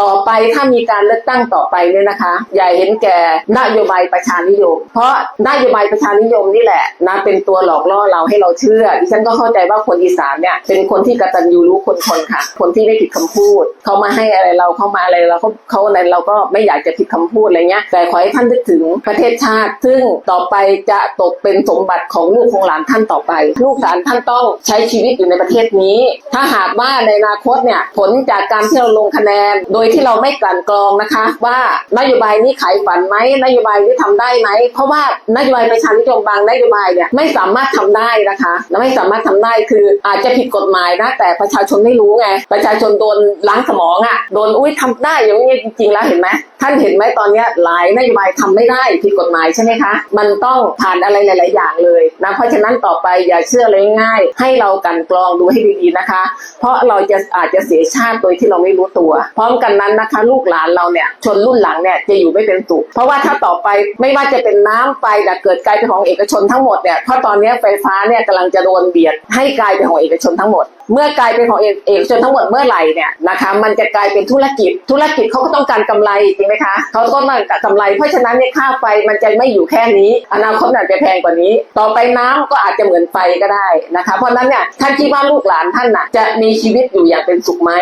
ต่อไปถ้ามีการเลือกตั้งต่อไปเนี่ยนะคะอย่าเห็นแก่นโยบายประชานิยม เพราะนโยบายประชานิยมนี่แหละนะเป็นตัวหลอกล่อเราให้เราเชื่อดิฉันก็เข้าใจว่าคนอีสานเนี่ยเป็นคนที่กตัญญูรู้คนคนค่ะ คนที่ไม่ผิดคำพูดเขามาให้อะไรเราเขามาอะไรเราเขาเขาอะไรเราก็ไม่อยากจะผิดคำพูดอะไรเงี้ยแต่ขอให้ท่านนึกถึงประเทศชาติ ซึ่งต่อไปจะตกเป็นสมบัติของลูกของหลานท่านต่อไป ลูกหลานท่านต้องใช้ชีวิตอยู่ในประเทศนี้ ถ้าหากว่าในอนาคตเนี่ยผลจากการที่เราลงคะแนนโดยที่เราไม่กลั่นกรองนะคะ ว่านโยบายนี้ขายฝันไหมนโยบายนี้ทำได้ไหมเพราะว่านโยบายประชานิยมบางนโยบายเนี่ยไม่สามารถทำได้นะคะและไม่สามารถทำได้คืออาจจะผิดกฎหมายนะแต่ประชาชนไม่รู้ไงประชาชนโดนล้างสมองอะ่ะโดนอุ้ยทำได้อย่างนี้จริงๆแล้วเห็นไหมท่านเห็นไหมตอนนี้หลายนโยบายทำไม่ได้ผิดกฎหมายใช่ไหมคะ มันต้องผ่านอะไรหลาย ๆ อย่างเลยนะเพราะฉะนั้นต่อไปอย่าเชื่อเลยง่าย ให้เรากันกรองดูให้ดี ๆ นะคะ เพราะเราจะอาจจะเสียชาติโดยที่เราไม่รู้ตัว พร้อมกันนั้นนะคะ ลูกหลานเราเนี่ยชนรุ่นหลังเนี่ยจะอยู่ไม่เป็นสุขเพราะว่าถ้าต่อไปไม่ว่าจะเป็นน้ำไฟแต่เกิดกลายเป็นของเอกชนทั้งหมดเนี่ยเพราะตอนนี้ไฟฟ้าเนี่ยกำลังจะโดนเบียดให้กลายเป็นของเอกชนทั้งหมด เมื่อกลายเป็นของเอกชนทั้งหมดเมื่อไหร่เนี่ยนะคะ มันจะกลายเป็นธุรกิจธุรกิจเขาก็ต้องการกำไรจริงไหมคะเขาก็ต้องกากำไร เพราะฉะนั้นเนี่ยค่าไฟมันจะไม่อยู่แค่นี้ อนาคตอาจจะแพงกว่านี้ ต่อไปน้ำก็อาจจะเหมือนไฟก็ได้นะคะ เพราะฉะนั้นเนี่ยท่านคิดว่าลูกหลานท่านน่ะจะมีชีวิตอยู่อย่างเป็นสุขไหม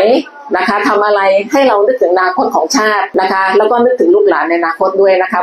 นะคะทำอะไรให้เรานึกถึงอนาคตของชาตินะคะ แล้วก็นึกถึงลูกหลานในอนาคตด้วยนะคะ